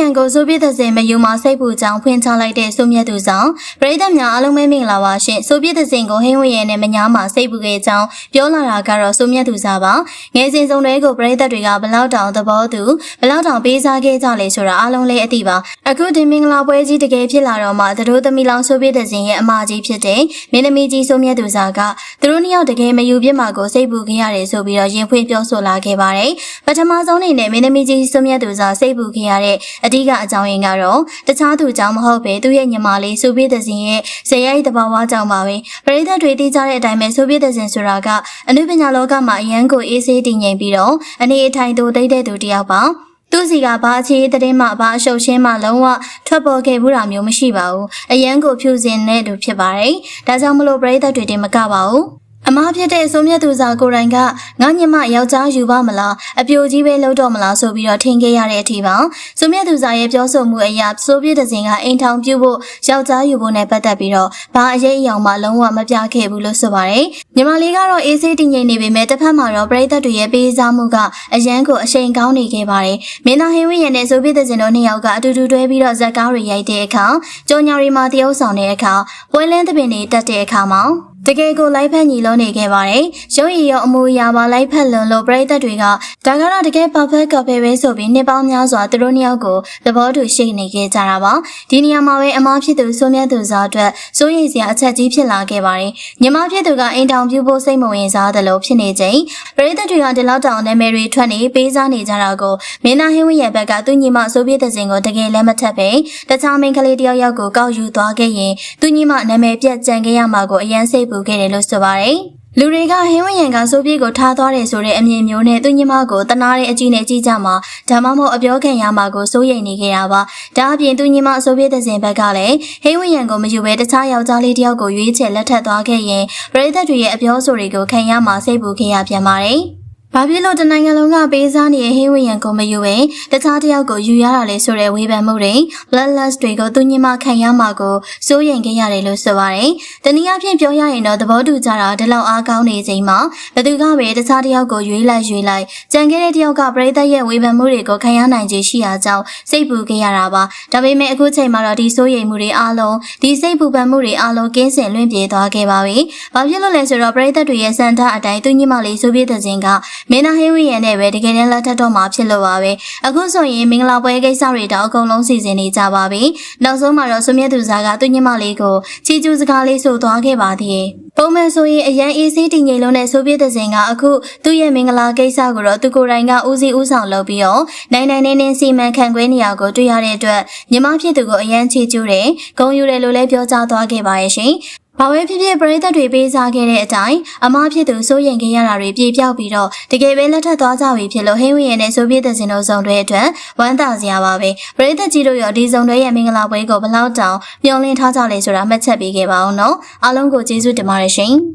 ရန်ကိုဆိုဗီယက်သက်စင်မယူမှာစိတ်ပူကြောင်းဖွင့်ချလိုက်တဲ့ဆိုမြတ်သူဆောင်ပရိသတ်များအားလုံးပဲမင်္ဂလာပါရှင်ဆိုဗီယက်သက်စင်ကိုဟင်းဝင်ရနဲ့မညာမှာစိတ်ပူခဲ့ကြောင်းပြောလာတာကတော့ဆိုမြတ်သူစားပါငယ်စဉ်စုံတွေကိုပရိသတ်တွေကဘလောက်တောင်သဘောတူဘလောက်တောင်ပေးစားခဲ့ကြလဲဆိုတာအားလုံးလည်းအသိပါအခုဒီမင်္ဂလာပွဲကြီးတကယ်ဖြစ်လာတော့မှသူတို့သမီးလောင်ဆိုဗီယက်သက်စင်ရဲ့အမကြီးဖြစ်တဲ့မင်းသမီးကြီးဆိုမြတ်သူစားကသူတို့နှစ်ယောက်တကယ်မယူပြစ်မှာကိုစိတ်ပူခဲ့ရတယ်ဆိုပြီးတော့ရင်ဖွင့်ပြောဆိုလာခဲ့ပါတယ်ပထမဆုံးအနေနဲ့မင်းသမီးကြီးဆိုမြတ်သူစားစိတ်ပူခဲ့ရတဲ့အဓိကအကြောင်းရင်းကတော့တခြားသူကြောင့်မဟုတ်ပဲသူ့ရဲ့ညီမလေးဆိုဗီယက်သက်စင်ရဲ့ဇေယျတဘာဝကြောင့်ပါပဲပရိသတ်တွေသိကြတဲ့အတိုင်းပဲဆိုဗီယက်သက်စင်ဆိုတာကအနုပညာလောကမှာအရန်ကိုအေးဆေးတည်ငြိမ်ပြီးတော့အနေအထိုင်သူသိတဲ့သူတစ်ယောက်ပါသူစီကဘာအခြေအသတင်းမှဘာအရှုပ်ရှင်းမှလုံးဝထွက်ပေါ်ခဲ့ဘူးတာမျိုးမရှိပါဘူးအရန်ကိုဖြူစင်တဲ့သူဖြစ်ပါတယ်ဒါကြောင့်မလို့ပရိသတ်တွေတင်မကပါဘူး အမားဖြစ်တဲ့အစိုးမြတ်သူစာကိုယ်တိုင်ကငါညမယောက်ျားယူပါမလားအပြိုကြီးပဲလုပ်တော့မလားဆိုပြီးတော့ထင်ခဲ့ရတဲ့အထိပါစိုးမြတ်သူစာရဲ့ပြောဆိုမှုအရဆိုဗီယက်တစင်ကအိမ်ထောင်ပြုဖို့ယောက်ျားယူဖို့နဲ့ပတ်သက်ပြီးတော့ဘာအရေးအယောင်မှလုံးဝမပြခဲ့ဘူးလို့ဆိုပါတယ်ညီမလေးကတော့အေးဆေးတည်ငြိမ်နေပေမဲ့တစ်ဖက်မှာတော့ပရိသတ်တွေရဲ့ပေးစားမှုကအရန်ကိုအရှိန်ကောင်းနေခဲ့ပါတယ်မင်းသားဟင်းဝင်းရဲ့နဲ့ဆိုဗီယက်တစင်တို့နှစ်ယောက်ကအတူတူတွဲပြီးတော့ဇက်ကားတွေရိုက်တဲ့အခါကြောင်ညာရီမှာတရုပ်ဆောင်တဲ့အခါပွဲလင်းသပင်တွေတက်တဲ့အခါမှာ တကယ်ကိုလိုက်ဖက်ညီလုံးနေခဲ့ပါတယ်။ရုပ်ရည်ရောအမူအရာပါလိုက်ဖက်လွန်လို့ပရိသတ်တွေကဒါကတော့တကယ် perfect couple ပဲဆိုပြီးနှစ်ပေါင်းများစွာသူတို့နှစ်ယောက်ကိုသဘောတူရှိနေခဲ့ကြတာပါ။ဒီနေရာမှာပဲအမားဖြစ်သူဆိုမြတ်သူစားအတွက်စိုးရိမ်စရာအချက်ကြီးဖြစ်လာခဲ့ပါတယ်။ညီမဖြစ်သူကအိမ်တောင်ပြုဖို့စိတ်မဝင်စားသလိုဖြစ်နေချိန်ပရိသတ်တွေကဒီလောက်တောင်နာမည်တွေထွက်နေပေးစားနေကြတာကိုမင်းသားဟင်းဝင်းရဲ့ဘက်ကသူညီမဆိုပြည့်တဲ့စင်ကိုတကယ်လက်မထက်ပဲတခြားမိန်းကလေးတယောက်ယောက်ကိုကောက်ယူသွားခဲ့ရင်သူညီမနာမည်ပြတ်ကြံခဲ့ရမှာကိုအရန်စိတ်ပူခဲ့တယ်လို့ဆိုပါတယ်။လူတွေကဟင်းဝရံကဆိုပြေးကိုထားသွားတယ်ဆိုတဲ့အမြင်မျိုးနဲ့သူညီမကိုတနာတဲ့အကြည့်နဲ့ကြည့်ကြမှာဒါမှမဟုတ်အပြောခံရမှာကိုစိုးရိမ်နေကြတာပါဒါအပြင်သူညီမဆိုပြေးတဲ့စဉ်ဘက်ကလည်းဟင်းဝရံကိုမယူဘဲတခြားယောက်ျားလေးတယောက်ကိုရွေးချယ်လက်ထပ်သွားခဲ့ရင်ပရိသတ်တွေရဲ့အပြောဆိုတွေကိုခံရမှာစိတ်ပူခဲ့ရပြန်ပါတယ် ဘာဖြစ်လို့တနိုင်ငံလုံးကပေးစားနေတဲ့ဟင်းဝင်ရန်ကိုမယူပဲတခြားတယောက်ကိုယူရတာလေဆိုတဲ့ဝေဖန်မှုတွေ bloodlust တွေကိုသူညမခံရမှာကိုစိုးရိမ်ခဲ့ရတယ်လို့ဆိုပါတယ်။တနည်းအားဖြင့်ပြောရရင်တော့သဘောတူကြတာဒီလောက်အားကောင်းနေချိန်မှာဘသူကပဲတခြားတယောက်ကိုရွေးလိုက်ရွေးလိုက်ကြံခဲ့တဲ့တယောက်ကပရိသတ်ရဲ့ဝေဖန်မှုတွေကိုခံရနိုင်ခြေရှိရာကြောင့်စိတ်ပူခဲ့ရတာပါ။ဒါပေမဲ့အခုချိန်မှာတော့ဒီစိုးရိမ်မှုတွေအားလုံးဒီစိတ်ပူပန်မှုတွေအားလုံးကင်းစင်လွင့်ပြေသွားခဲ့ပါပြီ။ဘာဖြစ်လို့လဲဆိုတော့ပရိသတ်တွေရဲ့စံထားအတိုင်းသူညမလေးဆိုပြတဲ့စဉ်ကမင်းသားဟင်းဝင်းရံနဲ့ပဲတကယ်တမ်းလက်ထပ်တော့မှာဖြစ်လို့ပါပဲအခုဆိုရင်မင်္ဂလာပွဲကိစ္စတွေတော့အကုန်လုံးစီစဉ်နေကြပါပြီနောက်ဆုံးမှာတော့ဆွမြတ်သူစားကသူညမလေးကိုချီကျူးစကားလေးဆိုသွားခဲ့ပါသေးတယ်ပုံမှန်ဆိုရင်အရန်အေးဆေးတည်ငြိမ်လုံးနဲ့ဆိုပြတဲ့စဉ်ကအခုသူ့ရဲ့မင်္ဂလာကိစ္စကိုတော့သူကိုယ်တိုင်ကဦးစီးဦးဆောင်လုပ်ပြီးတော့နိုင်နိုင်နေနေစီမံခန့်ခွဲနေရကိုတွေ့ရတဲ့အတွက်ညီမဖြစ်သူကိုအရန်ချီကျူးတယ်ဂုံယူတယ်လို့လည်းပြောကြားသွားခဲ့ပါရဲ့ရှင် ဘာပဲဖြစ်ဖြစ်ပရိသတ်တွေပေးစားခဲ့တဲ့အတိုင်းအမားဖြစ်သူစိုးရင်ခဲ့ရတာတွေပြေပြောက်ပြီးတော့တကယ်ပဲလက်ထပ်သွားကြပြီဖြစ်လို့ဟင်းဝင်းရနဲ့ဆိုပြည့်တဲ့စင်တို့ဆောင်တွေအတွက်ဝမ်းသာစရာပါပဲပရိသတ်ကြီးတို့ရောဒီဆောင်တွေရဲ့မင်္ဂလာပွဲကိုဘလောက်တောင်မျှော်လင့်ထားကြလဲဆိုတာမှတ်ချက်ပေးခဲ့ပါအောင်နော်အားလုံးကိုကျေးဇူးတင်ပါတယ်ရှင်